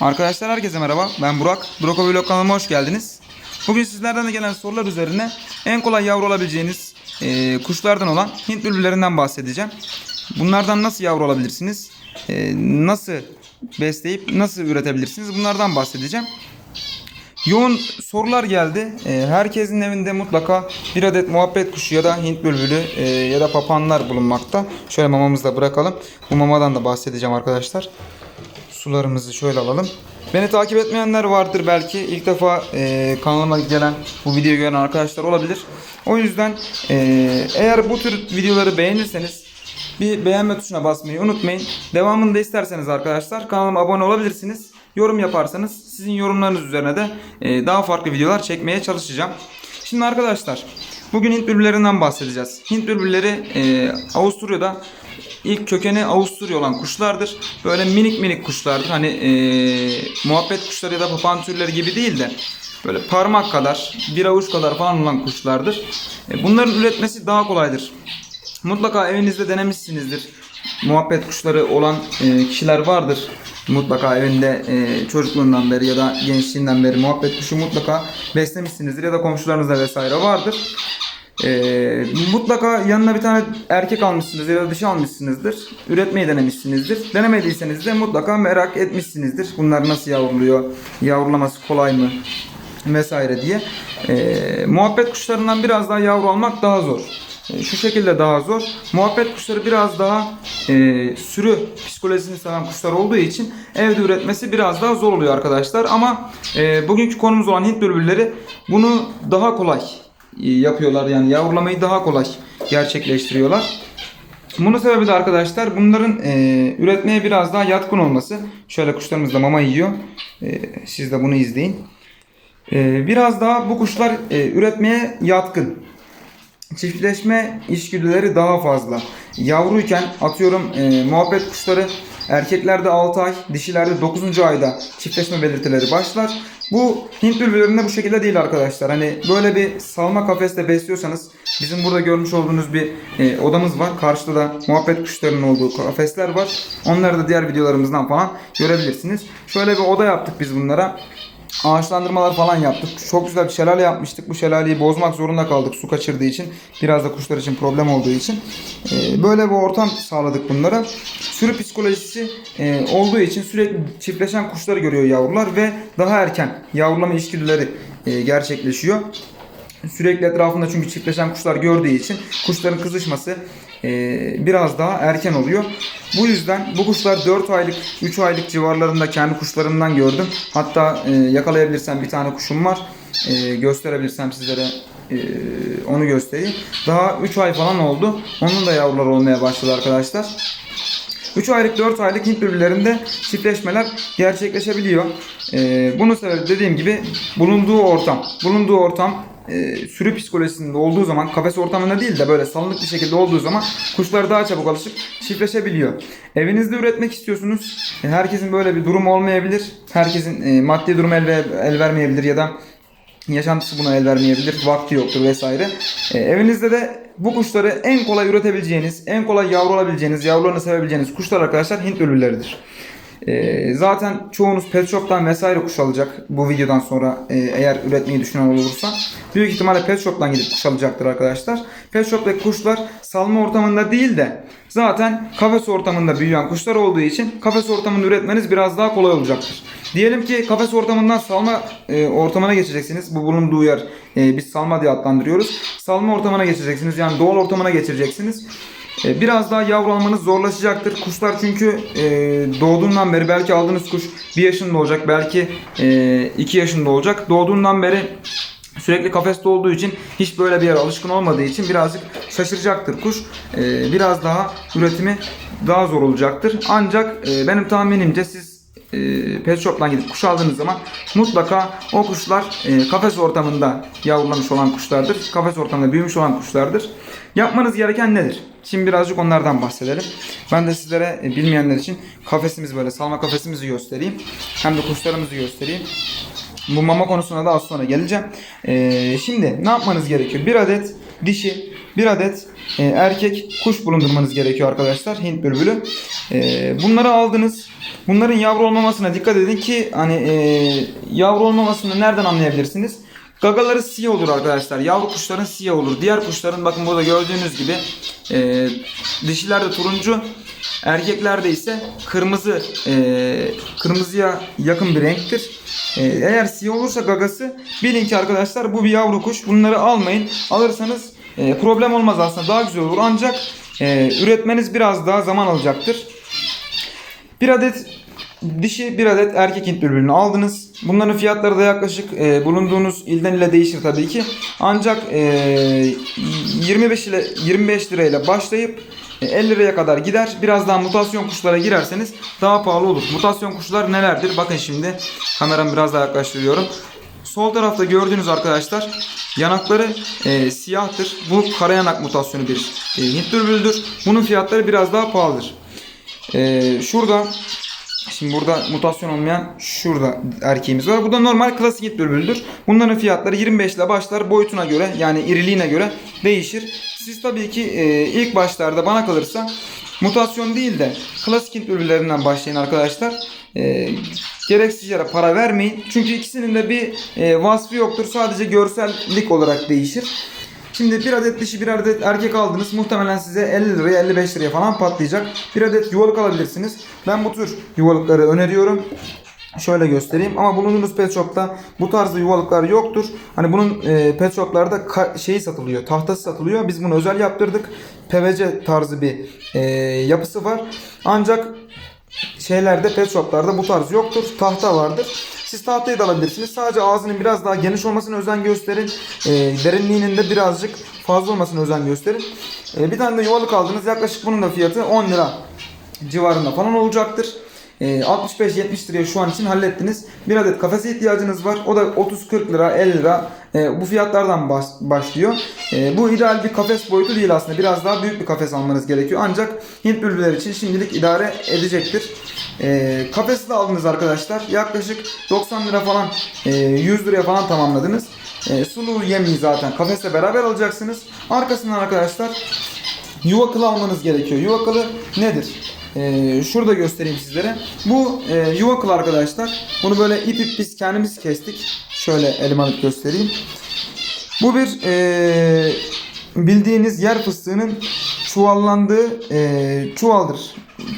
Arkadaşlar herkese merhaba. Ben Burak. Burak Vlog kanalıma hoş geldiniz. Bugün sizlerden de gelen sorular üzerine en kolay yavru olabileceğiniz e, kuşlardan olan Hint bülbüllerinden bahsedeceğim. Bunlardan nasıl yavru olabilirsiniz? E, nasıl besleyip nasıl üretebilirsiniz? Bunlardan bahsedeceğim. Yoğun sorular geldi. E, herkesin evinde mutlaka bir adet muhabbet kuşu ya da Hint bülbülü e, ya da papanlar bulunmakta. Şöyle mamamızı da bırakalım. Bu mamadan da bahsedeceğim arkadaşlar. Sularımızı şöyle alalım. Beni takip etmeyenler vardır belki. İlk defa e, kanalıma gelen, bu videoyu gören arkadaşlar olabilir. O yüzden e, eğer bu tür videoları beğenirseniz bir beğenme tuşuna basmayı unutmayın. Devamını da isterseniz arkadaşlar kanalıma abone olabilirsiniz. Yorum yaparsanız sizin yorumlarınız üzerine de e, daha farklı videolar çekmeye çalışacağım. Şimdi arkadaşlar bugün Hint bülbüllerinden bahsedeceğiz. Hint bülbülleri e, Avusturya'da ilk kökeni Avusturya olan kuşlardır. Böyle minik minik kuşlardır. Hani e, muhabbet kuşları ya da papağan türleri gibi değil de böyle parmak kadar, bir avuç kadar falan olan kuşlardır. E, bunların üretmesi daha kolaydır. Mutlaka evinizde denemişsinizdir. Muhabbet kuşları olan e, kişiler vardır. Mutlaka evinde e, çocukluğundan beri ya da gençliğinden beri muhabbet kuşu mutlaka beslemişsinizdir ya da komşularınızda vesaire vardır. E, mutlaka yanına bir tane erkek almışsınızdır ya da dişi almışsınızdır. Üretmeyi denemişsinizdir. Denemediyseniz de mutlaka merak etmişsinizdir. Bunlar nasıl yavruluyor? Yavrulaması kolay mı? Vesaire diye. E, muhabbet kuşlarından biraz daha yavru almak daha zor. E, Şu şekilde daha zor. Muhabbet kuşları biraz daha e, sürü psikolojisini seven kuşlar olduğu için evde üretmesi biraz daha zor oluyor arkadaşlar. Ama e, bugünkü konumuz olan Hint bülbülleri bunu daha kolay yapıyorlar. Yani yavrulamayı daha kolay gerçekleştiriyorlar. Bunun sebebi de arkadaşlar bunların e, üretmeye biraz daha yatkın olması. Şöyle kuşlarımız da mama yiyor. E, siz de bunu izleyin. E, biraz daha bu kuşlar e, üretmeye yatkın. Çiftleşme içgüdüleri daha fazla. Yavruyken atıyorum e, muhabbet kuşları erkeklerde 6 ay, dişilerde 9. ayda çiftleşme belirtileri başlar. Bu Hint bülbüllerinde bu şekilde değil arkadaşlar. Hani böyle bir salma kafeste besliyorsanız bizim burada görmüş olduğunuz bir e, odamız var. Karşıda da muhabbet kuşlarının olduğu kafesler var. Onları da diğer videolarımızdan falan görebilirsiniz. Şöyle bir oda yaptık biz bunlara ağaçlandırmalar falan yaptık. Çok güzel bir şelale yapmıştık. Bu şelaleyi bozmak zorunda kaldık su kaçırdığı için. Biraz da kuşlar için problem olduğu için. Ee, böyle bir ortam sağladık bunlara. Sürü psikolojisi e, olduğu için sürekli çiftleşen kuşları görüyor yavrular ve daha erken yavrulama içgüdüleri e, gerçekleşiyor. Sürekli etrafında çünkü çiftleşen kuşlar gördüğü için kuşların kızışması e, biraz daha erken oluyor. Bu yüzden bu kuşlar 4 aylık 3 aylık civarlarında kendi kuşlarımdan gördüm. Hatta e, yakalayabilirsem bir tane kuşum var. E, gösterebilirsem sizlere onu göstereyim. Daha 3 ay falan oldu. Onun da yavruları olmaya başladı arkadaşlar. 3 aylık 4 aylık Hint bülbüllerinde çiftleşmeler gerçekleşebiliyor. Ee, bunun sebebi dediğim gibi bulunduğu ortam. Bulunduğu ortam e, sürü psikolojisinde olduğu zaman kafes ortamında değil de böyle salınık bir şekilde olduğu zaman kuşlar daha çabuk alışıp çiftleşebiliyor. Evinizde üretmek istiyorsunuz. E, herkesin böyle bir durumu olmayabilir. Herkesin e, maddi durumu el, el vermeyebilir ya da yaşantısı buna el vermeyebilir, vakti yoktur vesaire. E, evinizde de bu kuşları en kolay üretebileceğiniz, en kolay yavru olabileceğiniz, yavrularını sevebileceğiniz kuşlar arkadaşlar Hint bülbülleridir. E, zaten çoğunuz pet shop'tan vesaire kuş alacak bu videodan sonra e, eğer üretmeyi düşünen olursa. Büyük ihtimalle pet shop'tan gidip kuş alacaktır arkadaşlar. Pet shop'taki kuşlar salma ortamında değil de zaten kafes ortamında büyüyen kuşlar olduğu için kafes ortamında üretmeniz biraz daha kolay olacaktır. Diyelim ki kafes ortamından salma e, ortamına geçeceksiniz. Bu bulunduğu yer e, biz salma diye adlandırıyoruz. Salma ortamına geçeceksiniz. Yani doğal ortamına geçireceksiniz. E, biraz daha yavru almanız zorlaşacaktır. Kuşlar çünkü e, doğduğundan beri belki aldığınız kuş 1 yaşında olacak. Belki 2 yaşında olacak. Doğduğundan beri Sürekli kafeste olduğu için hiç böyle bir yere alışkın olmadığı için birazcık şaşıracaktır kuş. Biraz daha üretimi daha zor olacaktır. Ancak e, benim tahminimce siz e, pet shop'tan gidip kuş aldığınız zaman mutlaka o kuşlar e, kafes ortamında yavrulamış olan kuşlardır. Kafes ortamında büyümüş olan kuşlardır. Yapmanız gereken nedir? Şimdi birazcık onlardan bahsedelim. Ben de sizlere e, bilmeyenler için kafesimiz böyle salma kafesimizi göstereyim. Hem de kuşlarımızı göstereyim. Bu mama konusuna da az sonra geleceğim. Ee, şimdi ne yapmanız gerekiyor? Bir adet dişi, bir adet e, erkek kuş bulundurmanız gerekiyor arkadaşlar. Hint bülbülü. E, bunları aldınız. Bunların yavru olmamasına dikkat edin ki hani e, yavru olmamasını nereden anlayabilirsiniz? Gagaları siyah olur arkadaşlar. Yavru kuşların siyah olur. Diğer kuşların bakın burada gördüğünüz gibi e, dişilerde turuncu, erkeklerde ise kırmızı e, kırmızıya yakın bir renktir. E, eğer siyah olursa gagası bilin ki arkadaşlar bu bir yavru kuş. Bunları almayın. Alırsanız e, problem olmaz aslında. Daha güzel olur. Ancak e, üretmeniz biraz daha zaman alacaktır. Bir adet dişi bir adet erkek Hint bülbülünü aldınız. Bunların fiyatları da yaklaşık e, bulunduğunuz ilden ile değişir tabii ki. Ancak e, 25 ile 25 lirayla başlayıp e, 50 liraya kadar gider. Biraz daha mutasyon kuşlara girerseniz daha pahalı olur. Mutasyon kuşlar nelerdir? Bakın şimdi kameramı biraz daha yaklaştırıyorum. Sol tarafta gördüğünüz arkadaşlar yanakları e, siyahtır. Bu kara yanak mutasyonu bir e, Hint bülbüldür. Bunun fiyatları biraz daha pahalıdır. Ee, şurada şimdi burada mutasyon olmayan şurada erkeğimiz var. Bu da normal klasik Hint bülbüldür. Bunların fiyatları 25 ile başlar. Boyutuna göre yani iriliğine göre değişir. Siz tabii ki e, ilk başlarda bana kalırsa mutasyon değil de klasik Hint bülbüllerinden başlayın arkadaşlar. E, gereksiz yere para vermeyin. Çünkü ikisinin de bir e, vasfı yoktur. Sadece görsellik olarak değişir. Şimdi bir adet dişi bir adet erkek aldınız. Muhtemelen size 50 liraya 55 liraya falan patlayacak. Bir adet yuvalık alabilirsiniz. Ben bu tür yuvalıkları öneriyorum. Şöyle göstereyim ama bulunduğunuz pet shop'ta bu tarzda yuvalıklar yoktur. Hani bunun e, pet shop'larda şeyi satılıyor, tahtası satılıyor. Biz bunu özel yaptırdık. PVC tarzı bir e, yapısı var. Ancak şeylerde pet shoplarda bu tarz yoktur. Tahta vardır. Siz tahtayı da alabilirsiniz. Sadece ağzının biraz daha geniş olmasına özen gösterin. E, derinliğinin de birazcık fazla olmasına özen gösterin. E, bir tane de yuvalık aldınız. Yaklaşık bunun da fiyatı 10 lira civarında falan olacaktır. E, 65-70 liraya şu an için hallettiniz. Bir adet kafese ihtiyacınız var. O da 30-40 lira, 50 lira e, bu fiyatlardan başlıyor. E, bu ideal bir kafes boyutu değil aslında. Biraz daha büyük bir kafes almanız gerekiyor. Ancak Hint bülbülleri için şimdilik idare edecektir. E, kafesi de aldınız arkadaşlar. Yaklaşık 90 lira falan, e, 100 liraya falan tamamladınız. E, sulu yemeği zaten kafesle beraber alacaksınız. Arkasından arkadaşlar yuva kılı almanız gerekiyor. Yuva kılı nedir? Ee, şurada göstereyim sizlere. Bu e, yuva arkadaşlar. Bunu böyle ip ip biz kendimiz kestik. Şöyle elim alıp göstereyim. Bu bir e, bildiğiniz yer fıstığının çuvallandığı e, çuvaldır.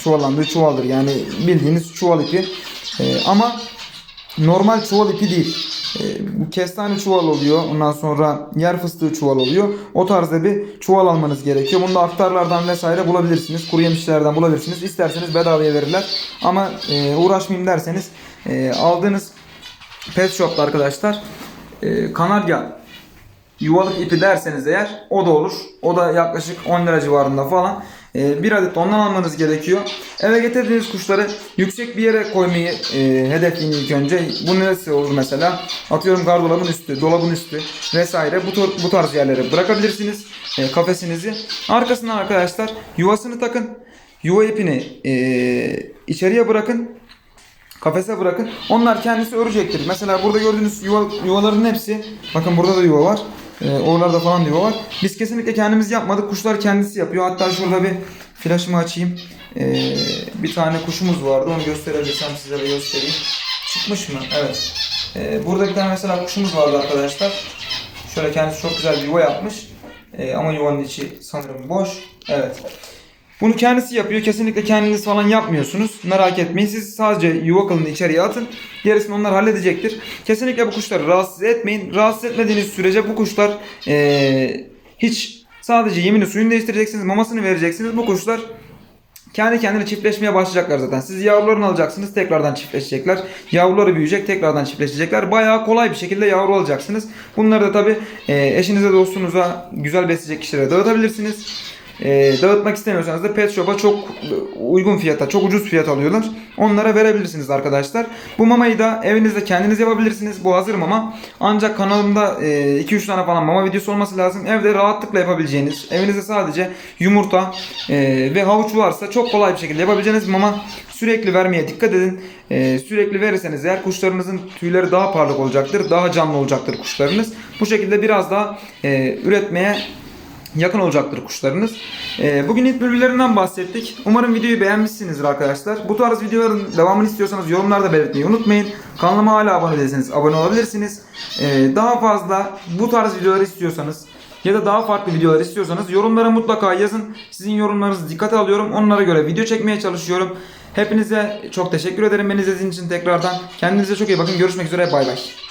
Çuvallandığı çuvaldır. Yani bildiğiniz çuval ipi. E, ama normal çuval ipi değil. E, bu kestane çuval oluyor. Ondan sonra yer fıstığı çuval oluyor. O tarzda bir çuval almanız gerekiyor. Bunu da aktarlardan vesaire bulabilirsiniz. Kuru yemişlerden bulabilirsiniz. İsterseniz bedavaya verirler. Ama e, uğraşmayayım derseniz e, aldığınız pet shop'ta arkadaşlar e, kanarya yuvalık ipi derseniz eğer o da olur. O da yaklaşık 10 lira civarında falan. Ee, bir adet ondan almanız gerekiyor. Eve getirdiğiniz kuşları yüksek bir yere koymayı e, hedefleyin ilk önce. Bu neresi olur mesela? Atıyorum gardırobun üstü, dolabın üstü vesaire. Bu, bu tarz yerlere bırakabilirsiniz e, kafesinizi. Arkasından arkadaşlar yuvasını takın. Yuva ipini e, içeriye bırakın. Kafese bırakın. Onlar kendisi örecektir. Mesela burada gördüğünüz yuva, yuvaların hepsi bakın burada da yuva var. Ee, oralarda falan yuva var. Biz kesinlikle kendimiz yapmadık. Kuşlar kendisi yapıyor. Hatta şurada bir flaşımı açayım. Ee, bir tane kuşumuz vardı. Onu gösterebilirsem size de göstereyim. Çıkmış mı? Evet. Ee, burada bir tane mesela kuşumuz vardı arkadaşlar. Şöyle kendisi çok güzel bir yuva yapmış. Ee, ama yuvanın içi sanırım boş. Evet. Bunu kendisi yapıyor. Kesinlikle kendiniz falan yapmıyorsunuz. Merak etmeyin. Siz sadece yuva kılını içeriye atın. Gerisini onlar halledecektir. Kesinlikle bu kuşları rahatsız etmeyin. Rahatsız etmediğiniz sürece bu kuşlar eee, hiç sadece yemini suyunu değiştireceksiniz. Mamasını vereceksiniz. Bu kuşlar kendi kendine çiftleşmeye başlayacaklar zaten. Siz yavrularını alacaksınız tekrardan çiftleşecekler. Yavruları büyüyecek tekrardan çiftleşecekler. Bayağı kolay bir şekilde yavru alacaksınız. Bunları da tabi eşinize dostunuza güzel besleyecek kişilere dağıtabilirsiniz. E, dağıtmak istemiyorsanız da pet shop'a çok uygun fiyata, çok ucuz fiyat alıyorlar. Onlara verebilirsiniz arkadaşlar. Bu mamayı da evinizde kendiniz yapabilirsiniz. Bu hazır mama. Ancak kanalımda 2-3 tane falan mama videosu olması lazım. Evde rahatlıkla yapabileceğiniz, evinizde sadece yumurta e, ve havuç varsa çok kolay bir şekilde yapabileceğiniz mama. Sürekli vermeye dikkat edin. E, sürekli verirseniz eğer kuşlarınızın tüyleri daha parlak olacaktır. Daha canlı olacaktır kuşlarınız. Bu şekilde biraz daha e, üretmeye yakın olacaktır kuşlarınız. Ee, bugün Hint bülbüllerinden bahsettik. Umarım videoyu beğenmişsinizdir arkadaşlar. Bu tarz videoların devamını istiyorsanız yorumlarda belirtmeyi unutmayın. Kanalıma hala abone değilseniz abone olabilirsiniz. Ee, daha fazla bu tarz videolar istiyorsanız ya da daha farklı videolar istiyorsanız yorumlara mutlaka yazın. Sizin yorumlarınızı dikkate alıyorum. Onlara göre video çekmeye çalışıyorum. Hepinize çok teşekkür ederim beni izlediğiniz için tekrardan. Kendinize çok iyi bakın. Görüşmek üzere. Bay bay.